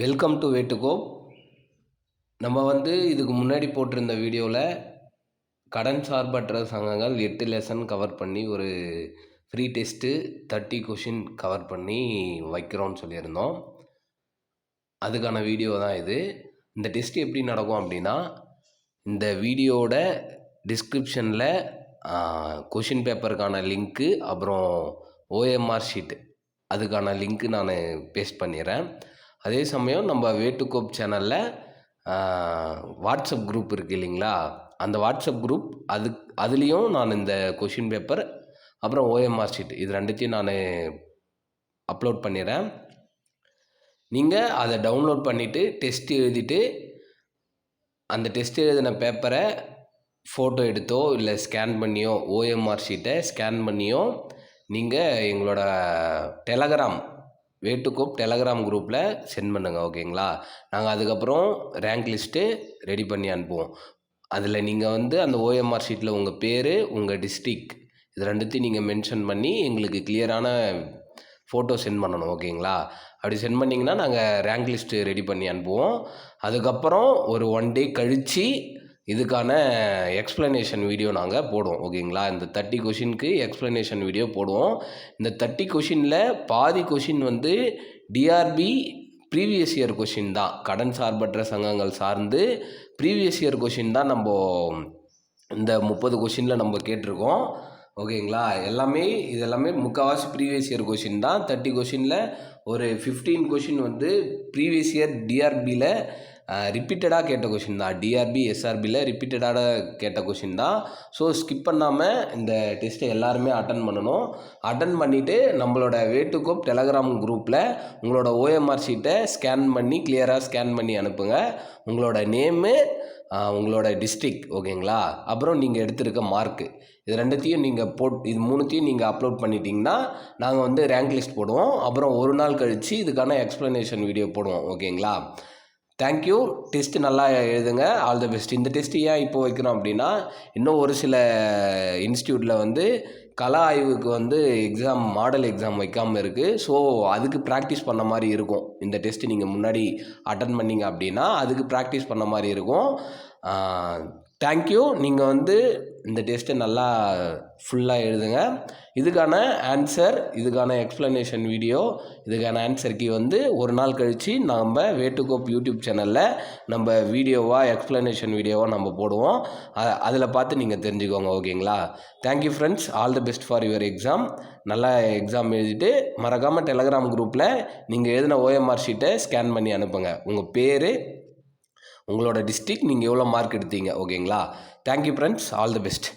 Welcome to வேட்டுகோ நம்ம வந்து இதுக்கு முன்னாடி போட்டிருந்த வீடியோவில் கடன் சார்பற்ற சங்கங்கள் எட்டு லெசன் கவர் பண்ணி ஒரு free test thirty question cover பண்ணி வைக்கிறோம்னு சொல்லியிருந்தோம். அதுக்கான வீடியோ தான் இது. இந்த டெஸ்ட் எப்படி நடக்கும் அப்படின்னா இந்த வீடியோவோட டிஸ்கிரிப்ஷனில் கொஷின் பேப்பருக்கான லிங்க்கு அப்புறம் ஓஎம்ஆர் ஷீட் அதுக்கான லிங்க்கு நான் பேஸ்ட் பண்ணிடுறேன். அதே சமயம் நம்ம வேட்டுக்கோப் சேனலில் வாட்ஸ்அப் குரூப் இருக்குது இல்லைங்களா? அந்த வாட்ஸ்அப் குரூப் அது அதுலேயும் நான் இந்த கொஷின் பேப்பர் அப்புறம் ஓஎம்ஆர் ஷீட் இது ரெண்டுத்தையும் நான் அப்லோட் பண்ணிடுறேன். நீங்கள் அதை டவுன்லோட் பண்ணிவிட்டு டெஸ்ட் எழுதிட்டு அந்த டெஸ்ட் எழுதின பேப்பரை ஃபோட்டோ எடுத்தோ இல்லை ஸ்கேன் பண்ணியோ ஓஎம்ஆர் ஷீட்டை ஸ்கேன் பண்ணியோ நீங்கள் எங்களோட டெலகிராம் வேட்டுக்கோப் டெலகிராம் குரூப்பில் சென்ட் பண்ணுங்கள் ஓகேங்களா? நாங்கள் அதுக்கப்புறம் ரேங்க் லிஸ்ட்டு ரெடி பண்ணி அனுப்புவோம். அதில் நீங்கள் வந்து அந்த ஓஎம்ஆர் ஷீட்டில் உங்கள் பேர் உங்கள் டிஸ்ட்ரிக் இது ரெண்டுத்தையும் நீங்கள் மென்ஷன் பண்ணி எங்களுக்கு கிளியரான ஃபோட்டோ சென்ட் பண்ணணும் ஓகேங்களா? அப்படி சென்ட் பண்ணிங்கன்னா நாங்கள் ரேங்க் லிஸ்ட்டு ரெடி பண்ணி அனுப்புவோம். அதுக்கப்புறம் ஒரு ஒன் டே கழித்து இதுக்கான எக்ஸ்ப்ளனேஷன் வீடியோ நாங்கள் போடுவோம் ஓகேங்களா? இந்த தேர்ட்டி கொஷினுக்கு எக்ஸ்ப்ளனேஷன் வீடியோ போடுவோம். இந்த தேர்ட்டி கொஷினில் பாதி கொஷின் வந்து டிஆர்பி ப்ரீவியஸ் இயர் கொஷின் தான். கடன் சார்பற்ற சங்கங்கள் சார்ந்து ப்ரீவியஸ் இயர் கொஷின் தான் நம்ம இந்த முப்பது கொஷினில் நம்ம கேட்டிருக்கோம் ஓகேங்களா? எல்லாமே இது எல்லாமே முக்கால்வாசி ப்ரீவியஸ் இயர் கொஷின் தான். தேர்ட்டி கொஷினில் ஒரு ஃபிஃப்டீன் கொஷின் வந்து ப்ரீவியஸ் இயர் டிஆர்பியில் ரிப்பீட்டடாக கேட்ட கொஷின் தான். டிஆர்பி எஸ்ஆர்பியில் ரிப்பீட்டடாக கேட்ட கொஷின் தான். ஸோ ஸ்கிப் பண்ணாமல் இந்த டெஸ்ட்டை எல்லாருமே அட்டன் பண்ணணும். அட்டன் பண்ணிவிட்டு நம்மளோட வேட்டுக்கோப் டெலகிராம் குரூப்பில் உங்களோட ஓஎம்ஆர் ஷீட்டை ஸ்கேன் பண்ணி கிளியராக ஸ்கேன் பண்ணி அனுப்புங்க. உங்களோட நேமு உங்களோட டிஸ்ட்ரிக் ஓகேங்களா அப்புறம் நீங்கள் எடுத்திருக்க மார்க்கு இது ரெண்டுத்தையும் நீங்கள் போட் இது மூணுத்தையும் நீங்கள் அப்லோட் பண்ணிட்டீங்கன்னா நாங்கள் வந்து ரேங்க் லிஸ்ட் போடுவோம். அப்புறம் ஒரு நாள் கழித்து இதுக்கான எக்ஸ்ப்ளனேஷன் வீடியோ போடுவோம் ஓகேங்களா தேங்க்யூ டெஸ்ட் நல்லா எழுதுங்க. ஆல் த பெஸ்ட் இந்த டெஸ்ட் ஏன் இப்போ வைக்கிறோம் அப்படின்னா இன்னும் ஒரு சில இன்ஸ்டியூட்டில் வந்து கலா ஆய்வுக்கு வந்து எக்ஸாம் மாடல் எக்ஸாம் வைக்காமல் இருக்குது ஸோ அதுக்கு ப்ராக்டிஸ் பண்ண மாதிரி இருக்கும். இந்த டெஸ்ட்டு நீங்கள் முன்னாடி அட்டன் பண்ணிங்க அப்படின்னா அதுக்கு ப்ராக்டிஸ் பண்ண மாதிரி இருக்கும். தேங்க்யூ நீங்கள் வந்து இந்த டெஸ்ட்டை நல்லா ஃபுல்லாக எழுதுங்க. இதுக்கான ஆன்சர் இதுக்கான எக்ஸ்ப்ளனேஷன் வீடியோ இதுக்கான ஆன்சருக்கு வந்து ஒரு நாள் கழித்து நம்ம வேட்டுக்கோப் யூடியூப் சேனலில் நம்ம வீடியோவாக எக்ஸ்ப்ளனேஷன் வீடியோவாக நம்ம போடுவோம். அதில் பார்த்து நீங்கள் தெரிஞ்சுக்கோங்க ஓகேங்களா? Thank you friends all the best for your exam நல்லா எக்ஸாம் எழுதிட்டு மறக்காமல் டெலகிராம் குரூப்பில் நீங்கள் எழுதின ஓஎம்ஆர் ஷீட்டை ஸ்கேன் பண்ணி அனுப்புங்க. உங்கள் பேர் உங்களோட டிஸ்ட்ரிக் நீங்கள் எவ்வளோ மார்க் எடுத்தீங்க ஓகேங்களா thank you friends all the best